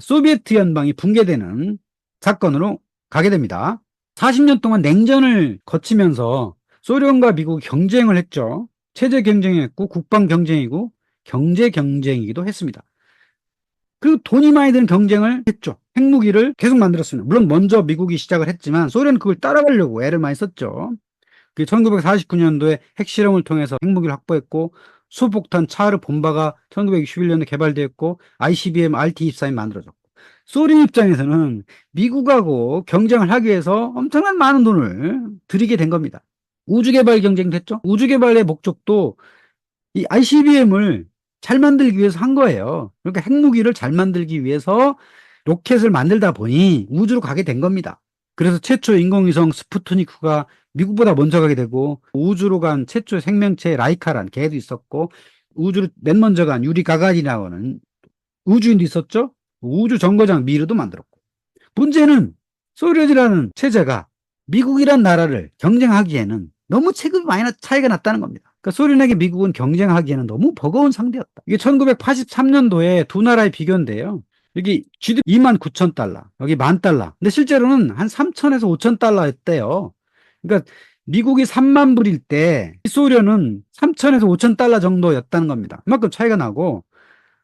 소비에트 연방이 붕괴되는 사건으로 가게 됩니다. 40년 동안 냉전을 거치면서 소련과 미국이 경쟁을 했죠. 체제 경쟁했고 국방 경쟁이고 경제 경쟁이기도 했습니다. 그리고 돈이 많이 드는 경쟁을 했죠. 핵무기를 계속 만들었습니다. 물론 먼저 미국이 시작을 했지만 소련은 그걸 따라가려고 애를 많이 썼죠. 그 1949년도에 핵실험을 통해서 핵무기를 확보했고 수폭탄 차르 본바가 1961년에 개발되었고 ICBM RT-24이 만들어졌고 소련 입장에서는 미국하고 경쟁을 하기 위해서 엄청난 많은 돈을 들이게 된 겁니다. 우주개발 경쟁도 했죠. 우주개발의 목적도 이 ICBM을 잘 만들기 위해서 한 거예요. 그러니까 핵무기를 잘 만들기 위해서 로켓을 만들다 보니 우주로 가게 된 겁니다. 그래서 최초 인공위성 스푸트니크가 미국보다 먼저 가게 되고 우주로 간 최초 생명체 라이카란 개도 있었고 우주로 맨 먼저 간 유리 가가리라고 하는 우주인도 있었죠. 우주 정거장 미르도 만들었고 문제는 소련이라는 체제가 미국이란 나라를 경쟁하기에는 너무 체급이 많이 나- 차이가 났다는 겁니다. 그러니까 소련에게 미국은 경쟁하기에는 너무 버거운 상대였다. 이게 1983년도에 두 나라의 비교인데요. 여기 GDP 2만 9천 달러, 여기 만 달러. 근데 실제로는 한 3천에서 5천 달러였대요. 그러니까 미국이 3만 불일 때 소련은 3천에서 5천 달러 정도였다는 겁니다. 그만큼 차이가 나고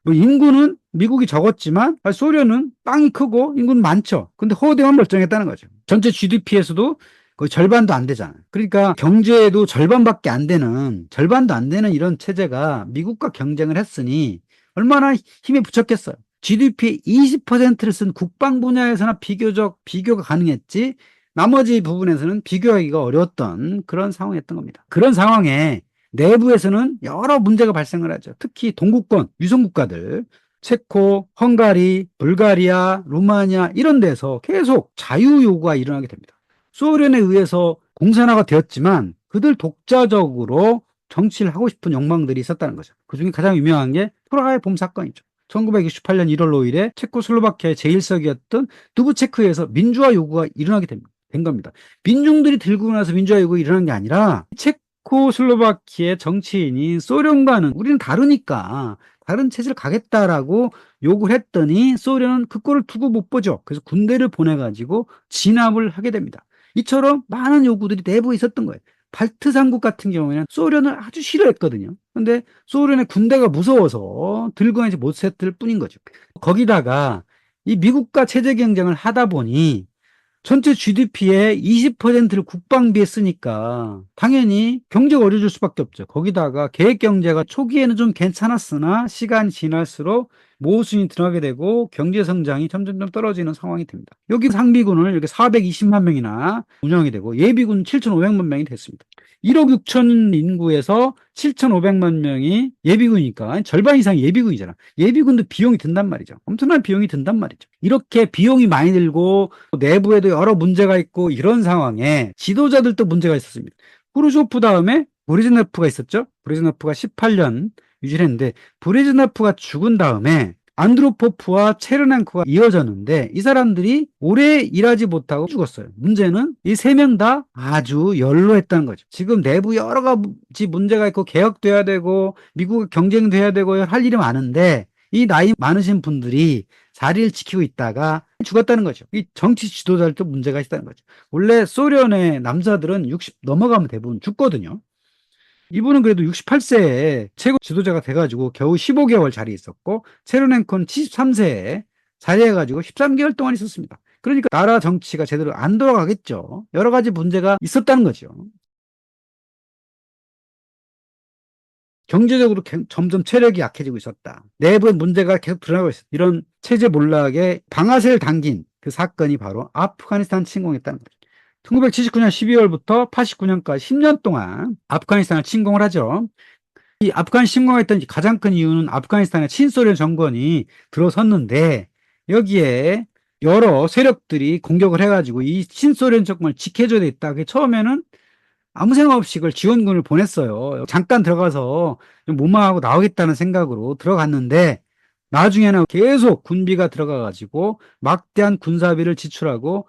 뭐 인구는 미국이 적었지만 소련은 땅이 크고 인구는 많죠. 근데 호되만 멀쩡했다는 거죠. 전체 GDP에서도 거의 절반도 안 되잖아요. 그러니까 경제에도 절반밖에 안 되는 절반도 안 되는 이런 체제가 미국과 경쟁을 했으니 얼마나 힘에 붙였겠어요. GDP의 20%를 쓴 국방 분야에서나 비교적 비교가 가능했지 나머지 부분에서는 비교하기가 어려웠던 그런 상황이었던 겁니다. 그런 상황에 내부에서는 여러 문제가 발생을 하죠. 특히 동구권 유성 국가들 체코, 헝가리, 불가리아, 루마니아 이런 데서 계속 자유 요구가 일어나게 됩니다. 소련에 의해서 공산화가 되었지만 그들 독자적으로 정치를 하고 싶은 욕망들이 있었다는 거죠. 그 중에 가장 유명한 게 프라하의 봄 사건이죠. 1968년 1월 5일에 체코슬로바키아의 제1석이었던 두부체크에서 민주화 요구가 일어나게 됩니다. 된 겁니다. 민중들이 들고 나서 민주화 요구가 일어난 게 아니라 체코슬로바키아의 정치인이 소련과는 우리는 다르니까 다른 체제를 가겠다라고 요구를 했더니 소련은 그 꼴을 두고 못 보죠. 그래서 군대를 보내가지고 진압을 하게 됩니다. 이처럼 많은 요구들이 내부에 있었던 거예요. 발트 삼국 같은 경우에는 소련을 아주 싫어했거든요. 근데 소련의 군대가 무서워서 들고 가지 못했을 뿐인 거죠. 거기다가 이 미국과 체제 경쟁을 하다 보니 전체 GDP의 20%를 국방비에 쓰니까 당연히 경제가 어려질 수밖에 없죠. 거기다가 계획 경제가 초기에는 좀 괜찮았으나 시간이 지날수록 모순이 드러나게 되고 경제 성장이 점점점 떨어지는 상황이 됩니다. 여기 상비군을 이렇게 420만 명이나 운영이 되고 예비군 7,500만 명이 됐습니다. 1억 6천 인구에서 7,500만 명이 예비군이니까 절반 이상이 예비군이잖아. 예비군도 비용이 든단 말이죠. 엄청난 비용이 든단 말이죠. 이렇게 비용이 많이 들고 내부에도 여러 문제가 있고 이런 상황에 지도자들도 문제가 있었습니다. 후르쇼프 다음에 브리즈네프가 있었죠. 브리즈네프가 18년 유지를 했는데 브레즈네프가 죽은 다음에 안드로포프와 체르넨코가 이어졌는데 이 사람들이 오래 일하지 못하고 죽었어요. 문제는 이 세 명 다 아주 연로했다는 거죠. 지금 내부 여러 가지 문제가 있고 개혁돼야 되고 미국 경쟁돼야 되고 할 일이 많은데 이 나이 많으신 분들이 자리를 지키고 있다가 죽었다는 거죠. 이 정치 지도자들도 문제가 있다는 거죠. 원래 소련의 남자들은 60 넘어가면 대부분 죽거든요. 이분은 그래도 68세에 최고 지도자가 돼가지고 겨우 15개월 자리에 있었고 체르넨코는 73세에 자리해가지고 13개월 동안 있었습니다. 그러니까 나라 정치가 제대로 안 돌아가겠죠. 여러 가지 문제가 있었다는 거죠. 경제적으로 개- 점점 체력이 약해지고 있었다. 내부의 문제가 계속 드러나고 있었다. 이런 체제 몰락에 방아쇠를 당긴 그 사건이 바로 아프가니스탄 침공이었다는 거죠. 1979년 12월부터 89년까지 10년 동안 아프가니스탄을 침공을 하죠. 이 아프간 침공했던 가장 큰 이유는 아프가니스탄의 친소련 정권이 들어섰는데 여기에 여러 세력들이 공격을 해가지고 이 친소련 정권을 지켜줘야 되겠다. 그게 처음에는 아무 생각 없이 그걸 지원군을 보냈어요. 잠깐 들어가서 좀 모방하고 나오겠다는 생각으로 들어갔는데 나중에는 계속 군비가 들어가가지고 막대한 군사비를 지출하고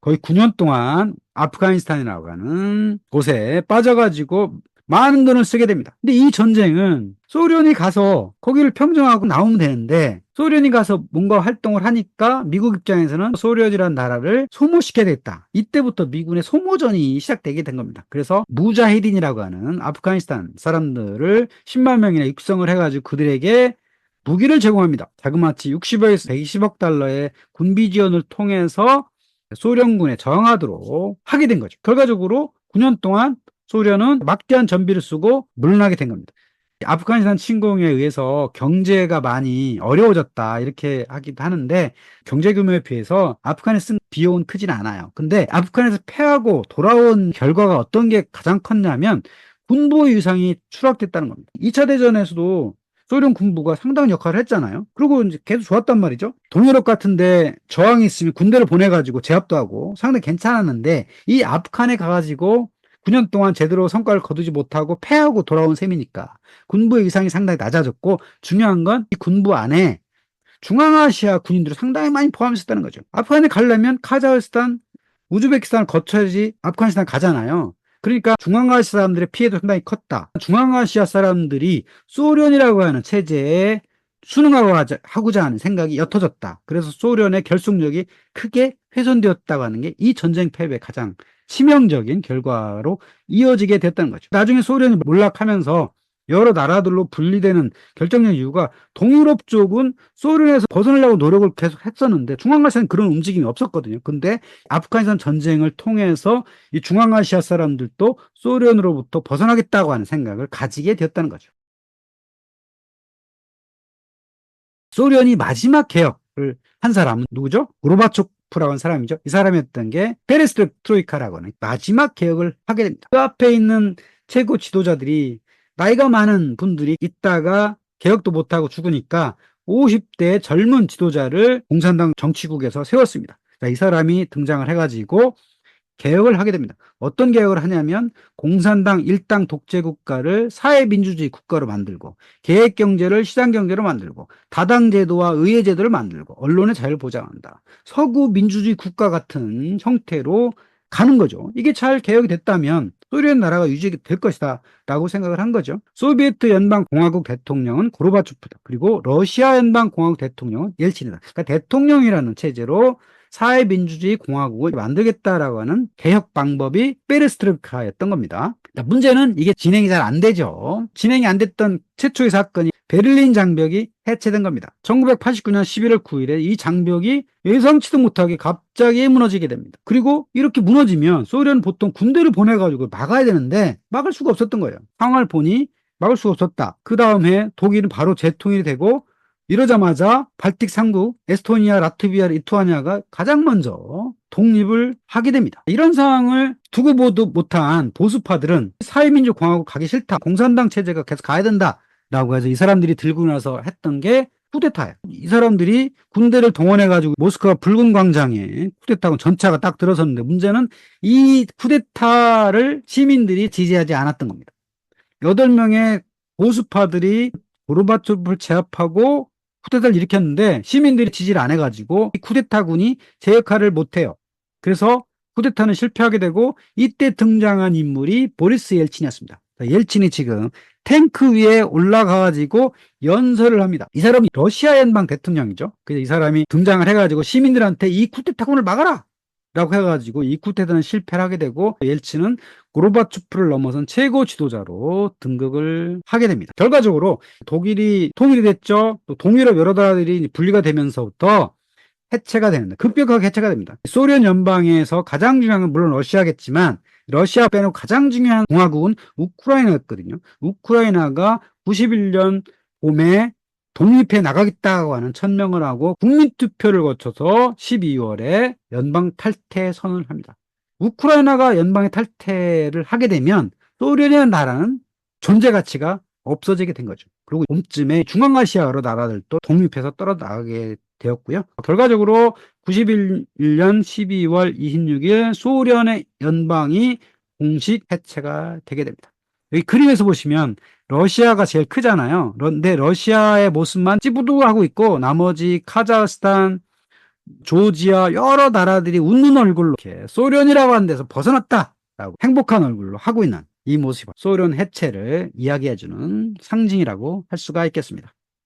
거의 9년 동안 아프가니스탄이라고 하는 곳에 빠져가지고 많은 돈을 쓰게 됩니다. 근데 이 전쟁은 소련이 가서 거기를 평정하고 나오면 되는데 소련이 가서 뭔가 활동을 하니까 미국 입장에서는 소련이라는 나라를 소모시켜야 되겠다. 이때부터 미군의 소모전이 시작되게 된 겁니다. 그래서 무자히딘이라고 하는 아프가니스탄 사람들을 10만 명이나 육성을 해가지고 그들에게 무기를 제공합니다. 자그마치 60억에서 120억 달러의 군비 지원을 통해서 소련군에 저항하도록 하게 된 거죠. 결과적으로 9년 동안 소련은 막대한 전비를 쓰고 물러나게 된 겁니다. 아프가니스탄 침공에 의해서 경제가 많이 어려워졌다 이렇게 하기도 하는데 경제 규모에 비해서 아프가니스탄 비용은 크진 않아요. 근데 아프간에서 패하고 돌아온 결과가 어떤 게 가장 컸냐면 군부의 위상이 추락됐다는 겁니다. 2차 대전에서도 소련 군부가 상당한 역할을 했잖아요. 그리고 이제 계속 좋았단 말이죠. 동유럽 같은데 저항이 있으면 군대를 보내가지고 제압도 하고 상당히 괜찮았는데 이 아프간에 가가지고 9년 동안 제대로 성과를 거두지 못하고 패하고 돌아온 셈이니까 군부의 위상이 상당히 낮아졌고 중요한 건 이 군부 안에 중앙아시아 군인들이 상당히 많이 포함했었다는 거죠. 아프간에 가려면 카자흐스탄, 우즈베키스탄을 거쳐야지 아프가니스탄 가잖아요. 그러니까 중앙아시아 사람들의 피해도 상당히 컸다. 중앙아시아 사람들이 소련이라고 하는 체제에 순응하고자 하는 생각이 옅어졌다. 그래서 소련의 결속력이 크게 훼손되었다고 하는 게 이 전쟁 패배의 가장 치명적인 결과로 이어지게 됐다는 거죠. 나중에 소련이 몰락하면서 여러 나라들로 분리되는 결정적 이유가 동유럽 쪽은 소련에서 벗어나려고 노력을 계속 했었는데 중앙아시아는 그런 움직임이 없었거든요. 근데 아프가니스탄 전쟁을 통해서 이 중앙아시아 사람들도 소련으로부터 벗어나겠다고 하는 생각을 가지게 되었다는 거죠. 소련이 마지막 개혁을 한 사람은 누구죠? 고르바초프라고 하는 사람이죠. 이 사람이었던 게 페레스트로이카라고 하는 마지막 개혁을 하게 됩니다. 그 앞에 있는 최고 지도자들이 나이가 많은 분들이 있다가 개혁도 못하고 죽으니까 50대 젊은 지도자를 공산당 정치국에서 세웠습니다. 자, 이 사람이 등장을 해가지고 개혁을 하게 됩니다. 어떤 개혁을 하냐면 공산당 일당 독재 국가를 사회민주주의 국가로 만들고 계획 경제를 시장 경제로 만들고 다당 제도와 의회 제도를 만들고 언론의 자유를 보장한다. 서구 민주주의 국가 같은 형태로 가는 거죠. 이게 잘 개혁이 됐다면 소련 나라가 유지될 것이다 라고 생각을 한 거죠. 소비에트 연방공화국 대통령은 고르바초프다. 그리고 러시아 연방공화국 대통령은 옐친이다. 그러니까 대통령이라는 체제로 사회민주주의 공화국을 만들겠다라고 하는 개혁 방법이 페르스트르카였던 겁니다. 문제는 이게 진행이 잘 안 되죠. 진행이 안 됐던 최초의 사건이 베를린 장벽이 해체된 겁니다. 1989년 11월 9일에 이 장벽이 예상치도 못하게 갑자기 무너지게 됩니다. 그리고 이렇게 무너지면 소련 보통 군대를 보내가지고 막아야 되는데 막을 수가 없었던 거예요. 상황을 보니 막을 수가 없었다. 그 다음에 독일은 바로 재통일이 되고 이러자마자 발틱 3국 에스토니아, 라트비아, 리투아니아가 가장 먼저 독립을 하게 됩니다. 이런 상황을 두고 보도 못한 보수파들은 사회민주공화국 가기 싫다. 공산당 체제가 계속 가야 된다. 라고 해서 이 사람들이 들고 나서 했던 게 쿠데타예요. 이 사람들이 군대를 동원해가지고 모스크바 붉은 광장에 쿠데타가 전차가 딱 들어섰는데 문제는 이 쿠데타를 시민들이 지지하지 않았던 겁니다. 8명의 보수파들이 고르바초프를 제압하고 쿠데타를 일으켰는데 시민들이 지지를 안 해가지고 이 쿠데타군이 제 역할을 못해요. 그래서 쿠데타는 실패하게 되고 이때 등장한 인물이 보리스 옐친이었습니다. 옐친이 지금 탱크 위에 올라가가지고 연설을 합니다. 이 사람이 러시아 연방 대통령이죠. 그래서 이 사람이 등장을 해가지고 시민들한테 이 쿠데타군을 막아라! 라고 해가지고 이 쿠데타는 실패를 하게 되고 옐친은 고르바초프를 넘어선 최고 지도자로 등극을 하게 됩니다. 결과적으로 독일이 통일이 됐죠. 또 동유럽 여러 나라들이 분리가 되면서부터 해체가 되는데 급격하게 해체가 됩니다. 소련 연방에서 가장 중요한 건 물론 러시아겠지만 러시아 빼놓고 가장 중요한 공화국은 우크라이나였거든요. 우크라이나가 91년 봄에 독립해 나가겠다고 하는 천명을 하고 국민투표를 거쳐서 12월에 연방 탈퇴 선언을 합니다. 우크라이나가 연방의 탈퇴를 하게 되면 소련이라는 나라는 존재 가치가 없어지게 된 거죠. 그리고 봄쯤에 중앙아시아 여러 나라들도 독립해서 떨어나가게 되었고요. 결과적으로 91년 12월 26일 소련의 연방이 공식 해체가 되게 됩니다. 여기 그림에서 보시면 러시아가 제일 크잖아요. 그런데 러시아의 모습만 찌부둥하고 있고 나머지 카자흐스탄, 조지아 여러 나라들이 웃는 얼굴로 이렇게 소련이라고 하는 데서 벗어났다라고 행복한 얼굴로 하고 있는 이 모습이 소련 해체를 이야기해주는 상징이라고 할 수가 있겠습니다.